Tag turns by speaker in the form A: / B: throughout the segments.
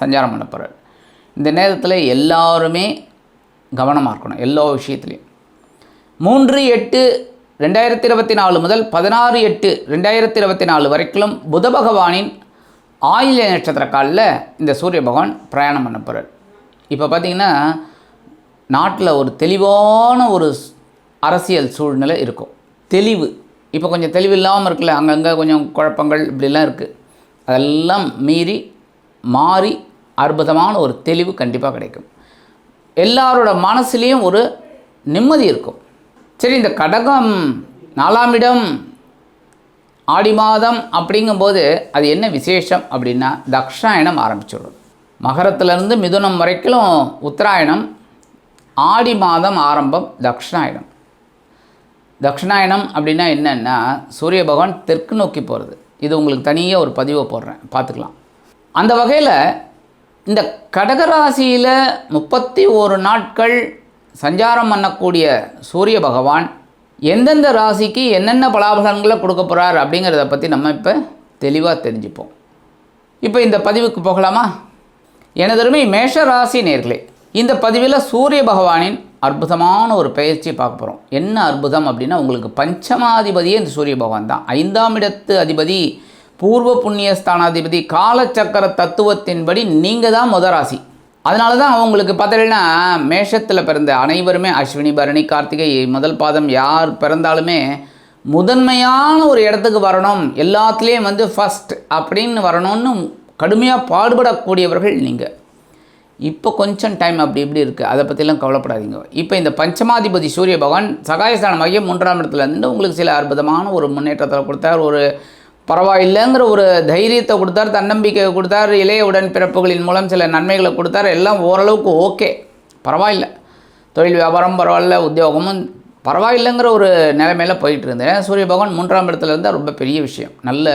A: சஞ்சாரம் பண்ண போகிறார் இந்த நேரத்தில் எல்லாருமே கவனமாக இருக்கணும் எல்லா விஷயத்துலையும். மூன்று எட்டு ரெண்டாயிரத்தி இருபத்தி நாலு முதல் பதினாறு எட்டு ரெண்டாயிரத்தி இருபத்தி நாலு வரைக்கும் புத பகவானின் ஆயில்ய நட்சத்திர காலில் இந்த சூரிய பகவான் பிரயாணம் பண்ண போகிறார் இப்போ பார்த்திங்கன்னா நாட்டில் ஒரு தெளிவான ஒரு அரசியல் சூழ்நிலை இருக்கும். தெளிவு. இப்போ கொஞ்சம் தெளிவு இல்லாமல் இருக்குல்ல அங்கங்கே கொஞ்சம் குழப்பங்கள் இப்படிலாம் இருக்குது அதெல்லாம் மீறி மாறி அற்புதமான ஒரு தெளிவு கண்டிப்பாக கிடைக்கும். எல்லாரோட மனசுலேயும் ஒரு நிம்மதி இருக்கும். சரி இந்த கடகம் நாலாம் இடம் ஆடி மாதம் அப்படிங்கும்போது அது என்ன விசேஷம் அப்படின்னா தக்ஷாயணம் ஆரம்பிச்சிடும் மகரத்துலேருந்து மிதுனம் வரைக்கும் உத்தராயணம் ஆடி மாதம் ஆரம்பம் தக்ஷாயணம். தக்ஷணாயணம் அப்படின்னா என்னென்னா சூரிய பகவான் தெற்கு நோக்கி போகிறது இது உங்களுக்கு தனியாக ஒரு பதிவை போடுறேன். பார்த்துக்கலாம். அந்த வகையில் இந்த கடகராசியில் முப்பத்தி ஒரு நாட்கள் சஞ்சாரம் பண்ணக்கூடிய சூரிய பகவான் எந்தெந்த ராசிக்கு என்னென்ன பலாபலன்களை கொடுக்க போகிறார் அப்படிங்கிறத பற்றி நம்ம இப்போ தெளிவாக தெரிஞ்சுப்போம். இப்போ இந்த பதிவுக்கு போகலாமா? எனதருமை மேஷ ராசி நேர்களே இந்த பதிவில் சூரிய பகவானின் அற்புதமான ஒரு பயிற்சி பார்க்க போகிறோம் என்ன அற்புதம் அப்படின்னா உங்களுக்கு பஞ்சமாதிபதியே இந்த சூரிய பகவான் தான். ஐந்தாம் இடத்து அதிபதி பூர்வ புண்ணிய ஸ்தானாதிபதி காலச்சக்கர தத்துவத்தின்படி நீங்கள் தான் முத ராசி. அதனால தான் அவங்களுக்கு பார்த்தீங்கன்னா மேஷத்தில் பிறந்த அனைவருமே அஸ்வினி பரணி கார்த்திகை முதல் பாதம் யார் பிறந்தாலுமே முதன்மையான ஒரு இடத்துக்கு வரணும். எல்லாத்துலேயும் வந்து ஃபஸ்ட் அப்படின்னு வரணும்னு கடுமையாக பாடுபடக்கூடியவர்கள் நீங்கள் இப்போ கொஞ்சம் டைம் அப்படி இப்படி இருக்குது அதை பற்றிலாம் கவலைப்படாதீங்க. இப்போ இந்த பஞ்சமாதிபதி சூரிய பகவான் சகாயஸ்தானமாகிய மூன்றாம் இடத்துல இருந்து உங்களுக்கு சில அற்புதமான ஒரு முன்னேற்றத்தை கொடுத்தார். ஒரு பரவாயில்லைங்கிற ஒரு தைரியத்தை கொடுத்தார் தன்னம்பிக்கையை கொடுத்தார் இளைய உடன் பிறப்புகளின் மூலம் சில நன்மைகளை கொடுத்தார். எல்லாம் ஓரளவுக்கு ஓகே. பரவாயில்ல. தொழில் வியாபாரம் பரவாயில்ல உத்தியோகமும் பரவாயில்லைங்கிற ஒரு நிலைமையில் போயிட்டு இருந்தேன். சூரிய பகவான் மூன்றாம் இடத்துல இருந்தால் ரொம்ப பெரிய விஷயம். நல்ல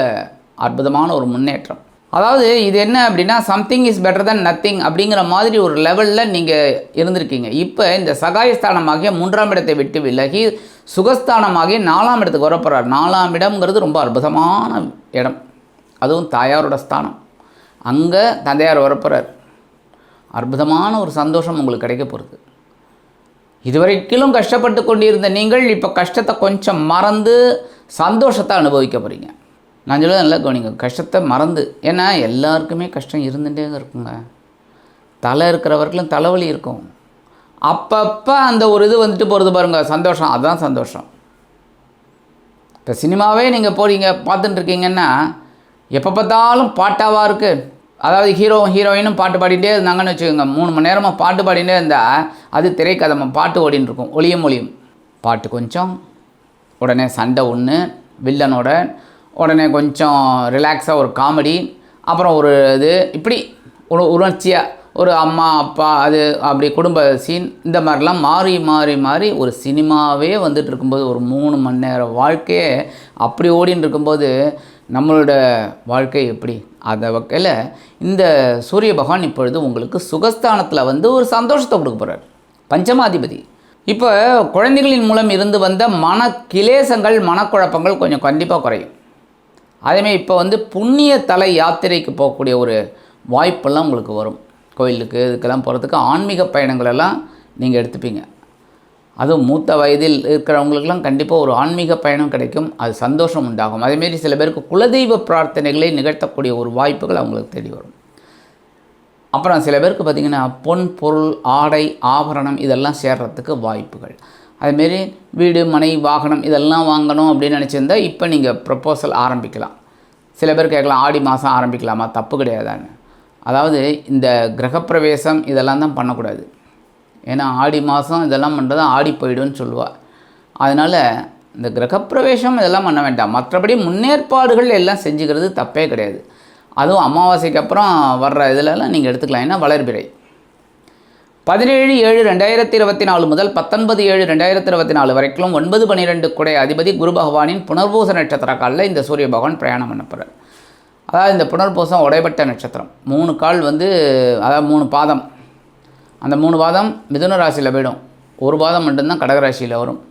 A: அற்புதமான ஒரு முன்னேற்றம். அதாவது இது என்ன அப்படின்னா something is better than nothing அப்படிங்கிற மாதிரி ஒரு லெவலில் நீங்கள் இருந்திருக்கீங்க. இப்போ இந்த சகாயஸ்தானமாகிய மூன்றாம் இடத்தை விட்டு விலகி சுகஸ்தானமாகிய நாலாம் இடத்துக்கு வரப்போகிறார் நாலாம் இடம்ங்கிறது ரொம்ப அற்புதமான இடம். அதுவும் தாயாரோட ஸ்தானம். அங்கே தந்தையார் வரப்போகிறார் அற்புதமான ஒரு சந்தோஷம் உங்களுக்கு கிடைக்க போகிறது இதுவரைக்கிலும் கஷ்டப்பட்டு கொண்டிருந்த நீங்கள் இப்போ கஷ்டத்தை கொஞ்சம் மறந்து சந்தோஷத்தை அனுபவிக்க போகிறீங்க நான் சொல்லுவது நல்லா கவனிங்க. கஷ்டத்தை மறந்து ஏன்னா எல்லாருக்குமே கஷ்டம் இருந்துகிட்டே தான் இருக்குங்க. தலை இருக்கிறவர்களும் தலைவலி இருக்கும். அப்பப்போ அந்த ஒரு இது வந்துட்டு போகிறது பாருங்கள் சந்தோஷம். அதுதான் சந்தோஷம். இப்போ சினிமாவே நீங்கள் போகிறீங்க பார்த்துட்டு இருக்கீங்கன்னா எப்போ பார்த்தாலும் பாட்டாவாக இருக்குது அதாவது ஹீரோ ஹீரோயினும் பாட்டு பாடிட்டே இருந்தாங்கன்னு வச்சுக்கோங்க. மூணு மணி நேரமாக பாட்டு பாடிட்டே இருந்தால் அது திரைக்கதம் பாட்டு ஓடின்னு இருக்கும். ஒளியும் ஒளியும். பாட்டு கொஞ்சம் உடனே சண்டை ஒன்று வில்லனோட உடனே கொஞ்சம் ரிலாக்ஸாக ஒரு காமெடி அப்புறம் ஒரு இது இப்படி ஒரு உணர்ச்சியாக ஒரு அம்மா அப்பா அது அப்படி குடும்ப சீன் இந்த மாதிரிலாம் மாறி மாறி மாறி ஒரு சினிமாவே வந்துட்டு இருக்கும்போது ஒரு மூணு மணி நேரம் வாழ்க்கையே அப்படி ஓடின்னு இருக்கும்போது நம்மளோட வாழ்க்கை எப்படி? அந்த வகையில் இந்த சூரிய பகவான் இப்பொழுது உங்களுக்கு சுகஸ்தானத்தில் வந்து ஒரு சந்தோஷத்தை கொடுக்க போகிறார் பஞ்சமாதிபதி. இப்போ குழந்தைகளின் மூலம் இருந்து வந்த மன கிலேசங்கள் மனக்குழப்பங்கள் கொஞ்சம் கண்டிப்பாக குறையும். அதேமாதிரி இப்போ வந்து புண்ணிய தலை யாத்திரைக்கு போகக்கூடிய ஒரு வாய்ப்பெல்லாம் உங்களுக்கு வரும். கோயிலுக்கு இதுக்கெல்லாம் போகிறதுக்கு ஆன்மீக பயணங்களெல்லாம் நீங்கள் எடுத்துப்பீங்க. அதுவும் மூத்த வயதில் இருக்கிறவங்களுக்கெல்லாம் கண்டிப்பாக ஒரு ஆன்மீக பயணம் கிடைக்கும். அது சந்தோஷம் உண்டாகும். அதேமாரி சில பேருக்கு குலதெய்வ பிரார்த்தனைகளை நிகழ்த்தக்கூடிய ஒரு வாய்ப்புகள் அவங்களுக்கு தேடி வரும். அப்புறம் சில பேருக்கு பார்த்திங்கன்னா பொன் பொருள் ஆடை ஆபரணம் இதெல்லாம் சேர்றதுக்கு வாய்ப்புகள். அதுமாரி வீடு மனை வாகனம் இதெல்லாம் வாங்கணும் அப்படின்னு நினச்சிருந்தா இப்போ நீங்கள் ப்ரப்போசல் ஆரம்பிக்கலாம். சில பேர் கேட்கலாம் ஆடி மாதம் ஆரம்பிக்கலாமா? தப்பு கிடையாதாங்க அதாவது இந்த கிரகப்பிரவேசம் இதெல்லாம் தான் பண்ணக்கூடாது. ஏன்னா ஆடி மாதம் இதெல்லாம் பண்ணுறது ஆடி போயிடும்னு சொல்லுவாள் அதனால் இந்த கிரகப்பிரவேசம் இதெல்லாம் பண்ண வேண்டாம். மற்றபடி முன்னேற்பாடுகள் எல்லாம் செஞ்சுக்கிறது தப்பே கிடையாது. அதுவும் அமாவாசைக்கு அப்புறம் வர்ற இதிலலாம் நீங்கள் எடுத்துக்கலாம். ஏன்னா வளர்பிறை. பதினேழு ஏழு ரெண்டாயிரத்தி இருபத்தி நாலு முதல் பத்தொன்பது ஏழு ரெண்டாயிரத்தி இருபத்தி நாலு வரைக்கும் ஒன்பது பன்னிரெண்டு குடை அதிபதி குரு பகவானின் புனர்பூச நட்சத்திர காலில் இந்த சூரிய பகவான் பிரயாணம் பண்ணப்படுறார் அதாவது இந்த புனர்பூசம் உடைப்பட்ட நட்சத்திரம். மூணு கால் வந்து அதாவது மூணு பாதம். அந்த மூணு பாதம் மிதுன ராசியில் போயிடும். ஒரு பாதம் மட்டும்தான் கடகராசியில் வரும்.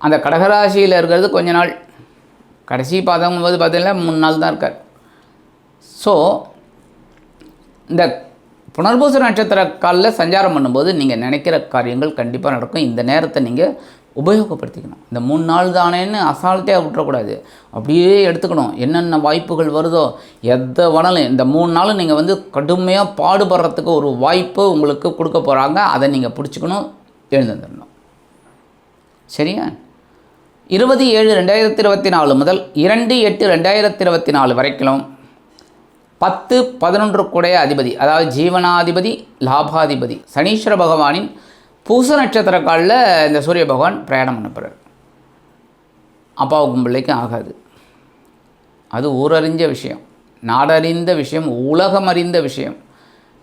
A: அந்த கடகராசியில் இருக்கிறது கொஞ்ச நாள். கடைசி பாதம் போது பார்த்தீங்கன்னா மூணு நாள் தான் இருக்கார். ஸோ இந்த புனர்பூச நட்சத்திர காலில் சஞ்சாரம் பண்ணும்போது நீங்கள் நினைக்கிற காரியங்கள் கண்டிப்பாக நடக்கும். இந்த நேரத்தை நீங்கள் உபயோகப்படுத்திக்கணும். இந்த மூணு நாள் தானேன்னு அசால்ட்டே விட்டுறக்கூடாது. அப்படியே எடுத்துக்கணும். என்னென்ன வாய்ப்புகள் வருதோ எதை வேணாலும் இந்த மூணு நாளும் நீங்கள் வந்து கடுமையாக பாடுபடுறதுக்கு ஒரு வாய்ப்பு உங்களுக்கு கொடுக்க போகிறாங்க அதை நீங்கள் பிடிச்சிக்கணும் எழுந்துடணும் சரியா? இருபது ஏழு ரெண்டாயிரத்தி இருபத்தி நாலு முதல் இரண்டு எட்டு ரெண்டாயிரத்தி இருபத்தி நாலு வரைக்கும் பத்து பதினொன்று கூடைய அதிபதி அதாவது ஜீவனாதிபதி லாபாதிபதி சனீஸ்வர பகவானின் பூச நட்சத்திர காலில் இந்த சூரிய பகவான் பிரயாணம் பண்ண போகிறார் அப்பாவுக்கும் பிள்ளைக்கும் ஆகாது. அது ஊரறிஞ்ச விஷயம். நாடறிந்த விஷயம் உலகம் அறிந்த விஷயம்.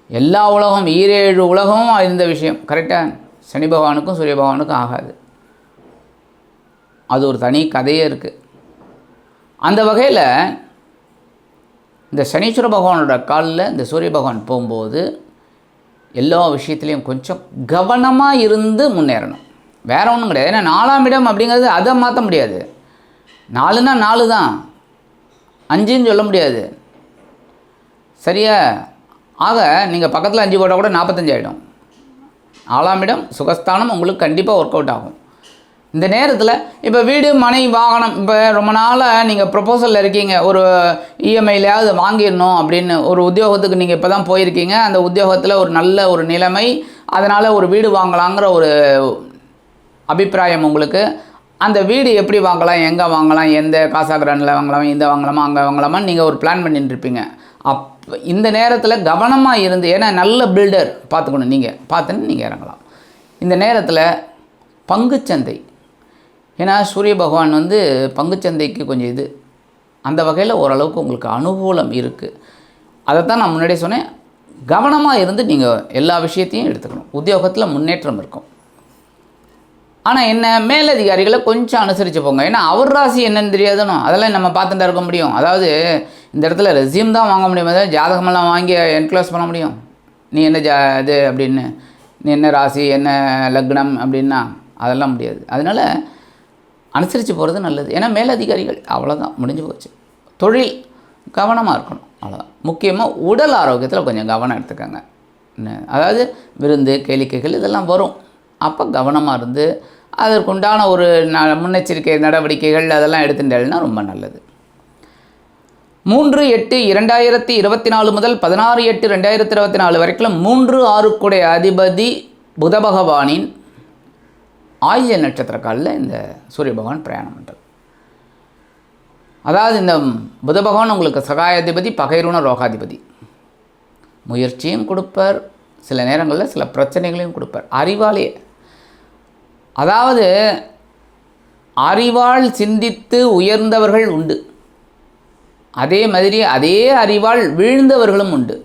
A: எல்லா உலகம் ஈரேழு உலகமும் அறிந்த விஷயம். கரெக்டாக சனி பகவானுக்கும் சூரிய பகவானுக்கும் ஆகாது. அது ஒரு தனி கதையே இருக்குது அந்த வகையில் இந்த சனீஸ்வர பகவானோட காலில் இந்த சூரிய பகவான் போகும்போது எல்லா விஷயத்துலேயும் கொஞ்சம் கவனமாக இருந்து முன்னேறணும். வேற ஒன்றும் கிடையாது. ஏன்னா நாலாம் இடம் அப்படிங்கிறது அதை மாற்ற முடியாது. நாலுனா நாலு தான் அஞ்சுன்னு சொல்ல முடியாது. சரியா? ஆக நீங்கள் பக்கத்தில் அஞ்சு போட்டால் கூட நாற்பத்தஞ்சு ஆகிடும் நாலாம் இடம் சுகஸ்தானம் உங்களுக்கு கண்டிப்பாக ஒர்க் அவுட் ஆகும். இந்த நேரத்தில் இப்போ வீடு மனை வாகனம் இப்போ ரொம்ப நாளாக நீங்கள் ப்ரொப்போசலில் இருக்கீங்க. ஒரு இஎம்ஐலையாவது வாங்கிடணும் அப்படின்னு ஒரு உத்தியோகத்துக்கு நீங்கள் இப்போ தான் போயிருக்கீங்க. அந்த உத்தியோகத்தில் ஒரு நல்ல ஒரு நிலைமை அதனால் ஒரு வீடு வாங்கலாங்கிற ஒரு அபிப்பிராயம் உங்களுக்கு. அந்த வீடு எப்படி வாங்கலாம் எங்கே வாங்கலாம் எந்த காசாகிரானில் வாங்கலாம் இந்த வாங்கலாமா அங்கே வாங்கலாமா நீங்கள் ஒரு பிளான் பண்ணிட்டு இருப்பீங்க. அப் இந்த நேரத்தில் கவனமாக இருந்து ஏன்னா நல்ல பில்டர் பார்த்துக்கணும் நீங்கள் பார்த்துன்னு நீங்கள் இறங்கலாம். இந்த நேரத்தில் பங்குச்சந்தை ஏன்னா சூரிய பகவான் வந்து பங்குச்சந்தைக்கு கொஞ்சம் இது. அந்த வகையில் ஓரளவுக்கு உங்களுக்கு அனுகூலம் இருக்குது அதைத்தான் நான் முன்னாடியே சொன்னேன். கவனமாக இருந்து நீங்கள் எல்லா விஷயத்தையும் எடுத்துக்கணும். உத்தியோகத்தில் முன்னேற்றம் இருக்கும். ஆனால் என்ன மேலதிகாரிகளை கொஞ்சம் அனுசரித்து போங்க. ஏன்னா அவர் ராசி என்னன்னு தெரியாதுனோ அதெல்லாம் நம்ம பார்த்துட்டு இருக்க முடியும். அதாவது இந்த இடத்துல ரெசியூம் தான் வாங்க முடியும்? அதாவது ஜாதகமெல்லாம் வாங்கி என்க்ளோஸ் பண்ண முடியும்? நீ என்ன ஜா இது அப்படின்னு. நீ என்ன ராசி என்ன லக்னம் அப்படின்னா அதெல்லாம் முடியாது. அதனால் அனுசரித்து போகிறது நல்லது. ஏன்னா மேலதிகாரிகள் அவ்வளோதான் முடிஞ்சு போச்சு. தொழில் கவனமாக இருக்கணும். அவ்வளோதான் முக்கியமாக உடல் ஆரோக்கியத்தில் கொஞ்சம் கவனம் எடுத்துக்கோங்க. என்ன, அதாவது விருந்து கேளிக்கைகள் இதெல்லாம் வரும். அப்போ கவனமாக இருந்து அதற்குண்டான ஒரு ந முன்னெச்சரிக்கை நடவடிக்கைகள் அதெல்லாம் எடுத்துட்டேன்னா ரொம்ப நல்லது. மூன்று எட்டு இரண்டாயிரத்தி இருபத்தி நாலு முதல் பதினாறு எட்டு ரெண்டாயிரத்தி இருபத்தி நாலு வரைக்கும் மூன்று ஆறுக்குடைய அதிபதி புத பகவானின் ஆயில்ய நட்சத்திர காலில் இந்த சூரிய பகவான் பிரயாணம் பண்ணுறது அதாவது இந்த புத பகவான் உங்களுக்கு சகாயாதிபதி பகைருண ரோகாதிபதி. முயற்சியும் கொடுப்பார் சில நேரங்களில் சில பிரச்சனைகளையும் கொடுப்பார். அறிவாலேயே அதாவது அறிவால் சிந்தித்து உயர்ந்தவர்கள் உண்டு. அதே மாதிரி அதே அறிவால் வீழ்ந்தவர்களும் உண்டு.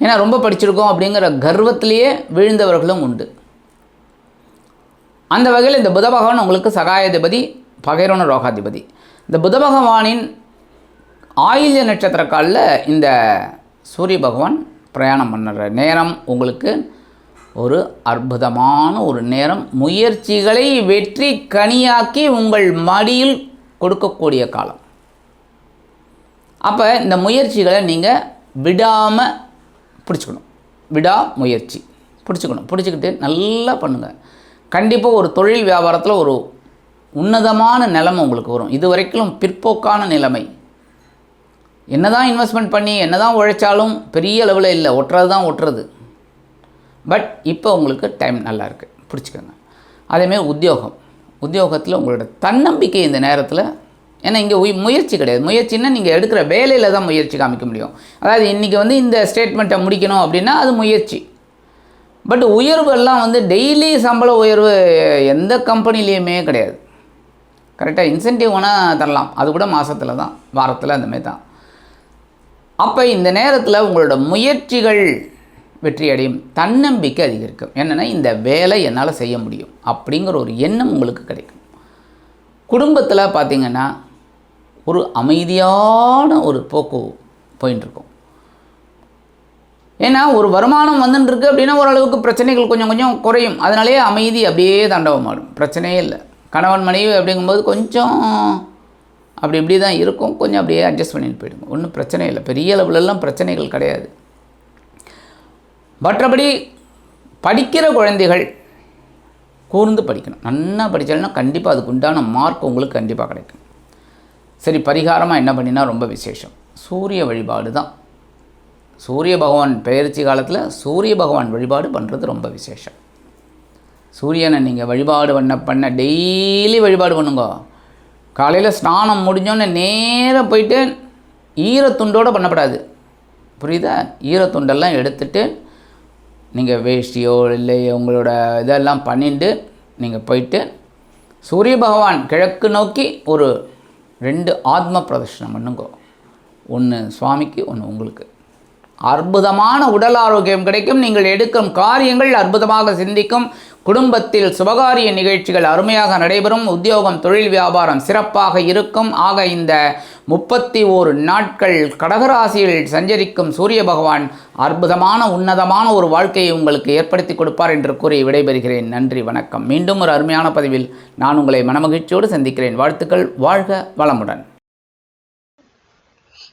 A: ஏன்னா ரொம்ப படிச்சிருக்கோம் அப்படிங்கிற கர்வத்திலேயே வீழ்ந்தவர்களும் உண்டு. அந்த வகையில் இந்த புத பகவான் உங்களுக்கு சகாயாதிபதி பகைரோன ரோகாதிபதி. இந்த புத பகவானின் ஆயில்ய நட்சத்திர காலில் இந்த சூரிய பகவான் பிரயாணம் பண்ணுற நேரம் உங்களுக்கு ஒரு அற்புதமான ஒரு நேரம். முயற்சிகளை வெற்றி கனியாக்கி உங்கள் மடியில் கொடுக்கக்கூடிய காலம். அப்போ இந்த முயற்சிகளை நீங்கள் விடாமல் பிடிச்சிக்கணும். விடா முயற்சி பிடிச்சிக்கணும். பிடிச்சிக்கிட்டு நல்லா பண்ணுங்கள் கண்டிப்பாக ஒரு தொழில் வியாபாரத்தில் ஒரு உன்னதமான நிலைமை உங்களுக்கு வரும். இது வரைக்கும் பிற்போக்கான நிலைமை. என்னதான் இன்வெஸ்ட்மெண்ட் பண்ணி என்னதான் உழைச்சாலும் பெரிய அளவில் இல்லை ஒட்டுறது தான் ஒட்டுறது. பட் இப்போ உங்களுக்கு டைம் நல்லா இருக்குது பிடிச்சிக்கோங்க அதேமாரி உத்தியோகம். உத்தியோகத்தில் உங்களோட தன்னம்பிக்கை இந்த நேரத்தில் ஏன்னா இங்கே உய் முயற்சி கிடையாது. முயற்சின்னா நீங்கள் எடுக்கிற வேலையில் தான் முயற்சி காமிக்க முடியும். அதாவது இன்றைக்கி வந்து இந்த ஸ்டேட்மெண்ட்டை முடிக்கணும் அப்படின்னா அது முயற்சி. பட் உயர்வெல்லாம் வந்து டெய்லி சம்பள உயர்வு எந்த கம்பெனிலேயுமே கிடையாது. கரெக்டாக இன்சென்டிவ் வேணால் தரலாம். அது கூட மாதத்தில் தான். வாரத்தில் அந்த மாதிரி தான். அப்போ இந்த நேரத்தில் உங்களோட முயற்சிகள் வெற்றி அடையும். தன்னம்பிக்கை அதிகரிக்கும். என்னென்னா இந்த வேலை என்னால் செய்ய முடியும். அப்படிங்கிற ஒரு எண்ணம் உங்களுக்கு கிடைக்கும். குடும்பத்தில் பார்த்திங்கன்னா ஒரு அமைதியான ஒரு போக்கு போயின்னு இருக்கும். ஏன்னா ஒரு வருமானம் வந்துன்னு இருக்கு அப்படின்னா ஓரளவுக்கு பிரச்சனைகள் கொஞ்சம் கொஞ்சம் குறையும். அதனாலேயே அமைதி அப்படியே தாண்டவமாடும் பிரச்சனையே இல்லை. கணவன் மனைவி அப்படிங்கும்போது கொஞ்சம் அப்படி இப்படி தான் இருக்கும். கொஞ்சம் அப்படியே அட்ஜஸ்ட் பண்ணிட்டு போயிடுங்க. ஒன்றும் பிரச்சனை இல்லை. பெரிய அளவுலலாம் பிரச்சனைகள் கிடையாது. மற்றபடி படிக்கிற குழந்தைகள் கூர்ந்து படிக்கணும். நல்லா படித்தாலும்னா கண்டிப்பாக அதுக்கு உண்டான மார்க் உங்களுக்கு கண்டிப்பாக கிடைக்கும். சரி பரிகாரமாக என்ன பண்ணினா ரொம்ப விசேஷம். சூரிய வழிபாடு தான். சூரிய பகவான் பெயர்ச்சி காலத்தில் சூரிய பகவான் வழிபாடு பண்ணுறது ரொம்ப விசேஷம். சூரியனை நீங்கள் வழிபாடு பண்ண பண்ண டெய்லி வழிபாடு பண்ணுங்க. காலையில் ஸ்நானம் முடிஞ்சோன்னே நேராக போயிட்டு ஈரத்துண்டோடு பண்ணப்படாது. புரியுதா? ஈரத்துண்டெல்லாம் எடுத்துட்டு நீங்கள் வேஷ்டியோ இல்லை உங்களோட இதெல்லாம் பண்ணிட்டு நீங்கள் போயிட்டு சூரிய பகவான் கிழக்கு நோக்கி ஒரு ரெண்டு ஆத்ம பிரதர்ஷனம் பண்ணுங்க. ஒன்று சுவாமிக்கு ஒன்று உங்களுக்கு. அற்புதமான உடல் ஆரோக்கியம் கிடைக்கும். நீங்கள் எடுக்கும் காரியங்கள் அற்புதமாக சிந்திக்கும். குடும்பத்தில் சுபகாரிய நிகழ்ச்சிகள் அருமையாக நடைபெறும். உத்தியோகம் தொழில் வியாபாரம் சிறப்பாக இருக்கும். ஆக இந்த முப்பத்தி ஓரு நாட்கள் கடகராசியில் சஞ்சரிக்கும் சூரிய பகவான் அற்புதமான உன்னதமான ஒரு வாழ்க்கையை உங்களுக்கு ஏற்படுத்தி கொடுப்பார் என்று கூறி விடைபெறுகிறேன். நன்றி வணக்கம். மீண்டும் ஒரு அருமையான பதிவில் நான் உங்களை மனமகிழ்ச்சியோடு சந்திக்கிறேன். வாழ்த்துக்கள். வாழ்க வளமுடன்.